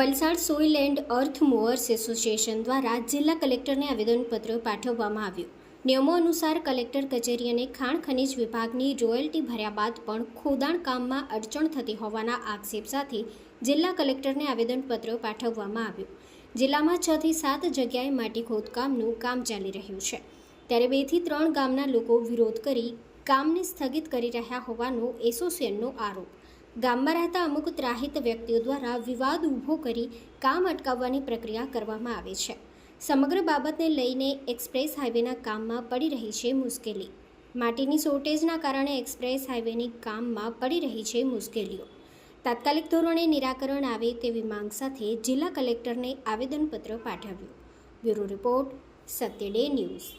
Valsad soil and earth movers association દ્વારા જિલ્લા કલેક્ટરને આવેદનપત્ર પાઠવવામાં આવ્યું. નિયમો અનુસાર કલેક્ટર કચેરી અને ખાણ ખનિજ વિભાગની રોયલ્ટી ભર્યા બાદ પણ ખોદાણ કામમાં અડચણ થતી હોવાના આક્ષેપ સાથે જિલ્લા કલેક્ટરને આવેદનપત્ર પાઠવવામાં આવ્યું. જિલ્લામાં છ થી સાત જગ્યાએ માટી ખોદકામનું કામ ચાલી રહ્યું છે. ત્યારે બેથી ત્રણ ગામના લોકો વિરોધ કરી કામને સ્થગિત કરી રહ્યા હોવાનો એસોસિએશનનો આરોપ ગામમાં રહેતા અમુક ત્રાહિત વ્યક્તિઓ દ્વારા વિવાદ ઊભો કરી કામ અટકાવવાની પ્રક્રિયા કરવામાં આવે છે. સમગ્ર બાબતને લઈને એક્સપ્રેસ હાઈવેના કામમાં પડી રહી છે મુશ્કેલી. માટીની શોર્ટેજના કારણે એક્સપ્રેસ હાઈવેની કામમાં પડી રહી છે મુશ્કેલીઓ. તાત્કાલિક ધોરણે નિરાકરણ આવે તેવી માંગ સાથે જિલ્લા કલેક્ટરને આવેદનપત્ર પાઠવ્યું. Bureau report Satya day news.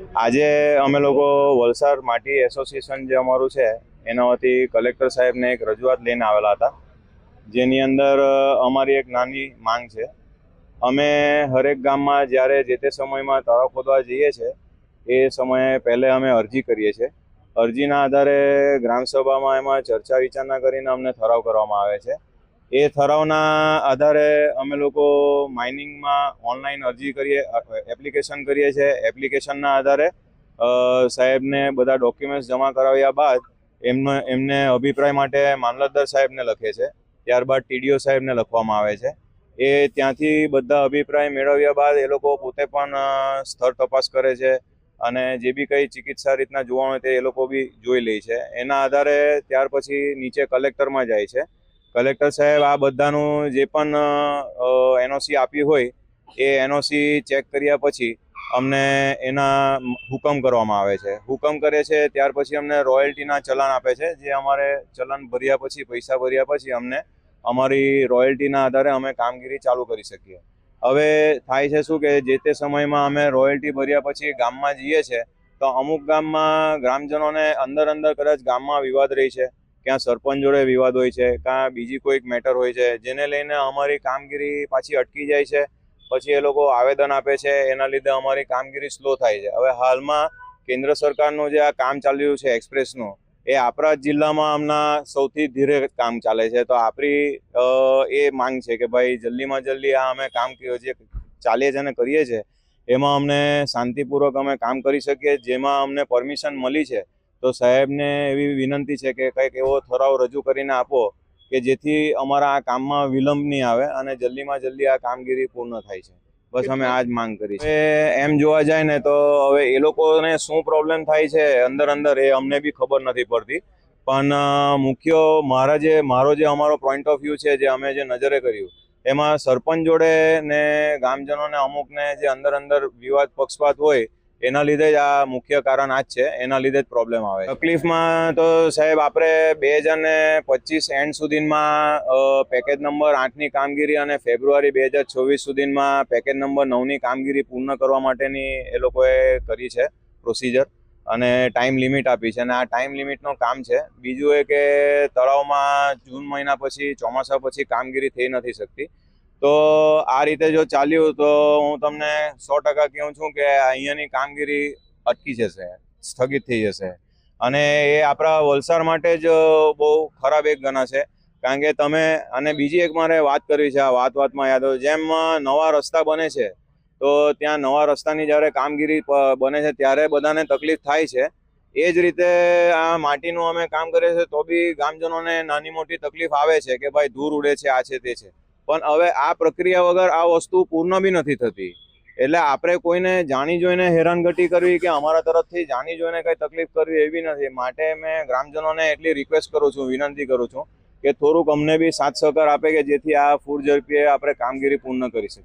આજે અમે લોકો વલસાડ માટી એસોસિએશન જે અમારું છે એના વતી કલેક્ટર સાહેબને એક રજૂઆત લઈને આવેલા હતા. જેની અંદર અમારી એક નાની માંગ છે. અમે હરેક ગામમાં જ્યારે જે તે સમયમાં તળાવ ખોદવા જઈએ છીએ એ સમયે પહેલે અમે અરજી કરીએ છીએ. અરજીના આધારે ગ્રામસભામાં એમાં ચર્ચા વિચારણા કરીને અમને ઠરાવ કરવામાં આવે છે. એ ઠરાવના આધારે અમે લોકો માઇનિંગમાં ઓનલાઈન અરજી કરીએ એપ્લિકેશન કરીએ છીએ. એપ્લિકેશનના આધારે સાહેબને બધા ડોક્યુમેન્ટ્સ જમા કરાવ્યા બાદ એમનો, એમને અભિપ્રાય માટે મામલતદાર સાહેબને લખે છે. ત્યારબાદ ટીડીઓ સાહેબને લખવામાં આવે છે. એ ત્યાંથી બધા અભિપ્રાય મેળવ્યા બાદ એ લોકો પોતે પણ સ્થળ તપાસ કરે છે અને જે બી કંઈ ચિકિત્સા રીતના જોવાનું હોય તે એ લોકો બી જોઈ લે છે. એના આધારે ત્યાર પછી નીચે કલેક્ટરમાં જાય છે. કલેક્ટર સાહેબ, આ બધાનું જે પણ એનઓસી આપી હોય, એ એનઓસી ચેક કર્યા પછી અમને એના હુકમ કરવામાં આવે છે. હુકમ કરે છે, ત્યાર પછી અમને રોયલ્ટીના ચલણ આપે છે, જે અમારે ચલણ ભર્યા પછી, પૈસા ભર્યા પછી અમને અમારી રોયલ્ટીના આધારે અમે કામગીરી ચાલુ કરી શકીએ. હવે થાય છે શું કે જે તે સમયમાં અમે રોયલ્ટી ભર્યા પછી ગામમાં જઈએ છીએ તો અમુક ગામમાં ગ્રામજનોને અંદર અંદર કદાચ ગામમાં વિવાદ રહી છે. ક્યાં સરપંચ જોડે વિવાદ હોય છે, કાં બીજી કોઈક મેટર હોય છે, જેને લઈને અમારી કામગીરી પાછી અટકી જાય છે, પછી એ લોકો આવેદન આપે છે, એના લીધે અમારી કામગીરી સ્લો થાય છે. હવે હાલમાં કેન્દ્ર સરકારનું જે આ કામ ચાલી રહ્યું છે એક્સપ્રેસનું એ આપણા જિલ્લામાં હમણાં સૌથી ધીરે કામ ચાલે છે. તો આપણી એ માંગ છે કે ભાઈ જલ્દીમાં જલ્દી આ અમે કામ જે ચાલીએ છે અને કરીએ છીએ એમાં અમને શાંતિપૂર્વક અમે કામ કરી શકીએ, જેમાં અમને પરમિશન મળી છે તો સાહેબને એવી વિનંતી છે કે કંઈક એવો ઠરાવ રજૂ કરીને આપો કે જેથી અમારા આ કામમાં વિલંબ નહીં આવે અને જલ્દીમાં જલ્દી આ કામગીરી પૂર્ણ થાય છે. બસ અમે આ જ માંગ કરી છે. એમ જોવા જાય ને તો હવે એ લોકોને શું પ્રોબ્લેમ થાય છે અંદર અંદર એ અમને બી ખબર નથી પડતી. પણ મુખ્ય મારા જે મારો જે અમારો પોઈન્ટ ઓફ વ્યૂ છે જે અમે જે નજરે કર્યું એમાં સરપંચ જોડે ને ગામજનોને અમુકને જે અંદર અંદર વિવાદ પક્ષપાત હોય એના લીધે જ આ મુખ્ય કારણ આ જ છે. એના લીધે જ પ્રોબ્લેમ આવે તકલીફમાં તો સાહેબ, આપણે બે હજાર ને પચીસ એન્ડ સુધીમાં પેકેજ નંબર આઠની કામગીરી અને ફેબ્રુઆરી બે હજાર છવ્વીસ સુધીમાં પેકેજ નંબર નવની કામગીરી પૂર્ણ કરવા માટેની એ લોકોએ કરી છે પ્રોસિજર અને ટાઈમ લિમિટ આપી છે. અને આ ટાઈમ લિમિટનું કામ છે. બીજું એ કે તળાવમાં જૂન મહિના પછી, ચોમાસા પછી કામગીરી થઈ નથી શકતી. તો આ રીતે જો ચાલ્યું, તો હું તમને સો ટકા કહું છું કે અહીંયાની કામગીરી અટકી જશે, સ્થગિત થઈ જશે. અને એ આપણા વલસાડ માટે જ બહુ ખરાબ એક ગણાશે કારણ કે તમે, અને બીજી એક મારે વાત કરવી છે, આ વાત વાતમાં યાદ જેમ નવા રસ્તા બને છે, તો ત્યાં નવા રસ્તાની જ્યારે કામગીરી બને છે, ત્યારે બધાને તકલીફ થાય છે. એ જ રીતે આ માટીનું અમે કામ કરીએ છીએ, તો બી ગામજનોને નાની મોટી તકલીફ આવે છે કે ભાઈ ધૂળ ઉડે છે, આ છે, તે છે. પણ હવે આ પ્રક્રિયા વગર આ વસ્તુ પૂર્ણ બી નથી થતી. એટલે આપણે કોઈને જાણી જોઈને હેરાનગતિ કરવી કે અમારા તરફથી જાણી જોઈને કંઈ તકલીફ કરવી એવી નથી. માટે મેં ગ્રામજનોને એટલી રિક્વેસ્ટ કરું છું, વિનંતી કરું છું કે થોડુંક અમને બી સાથ સહકાર આપે કે જેથી આ ફૂડ ઝડપીએ આપણે કામગીરી પૂર્ણ કરી શકીએ.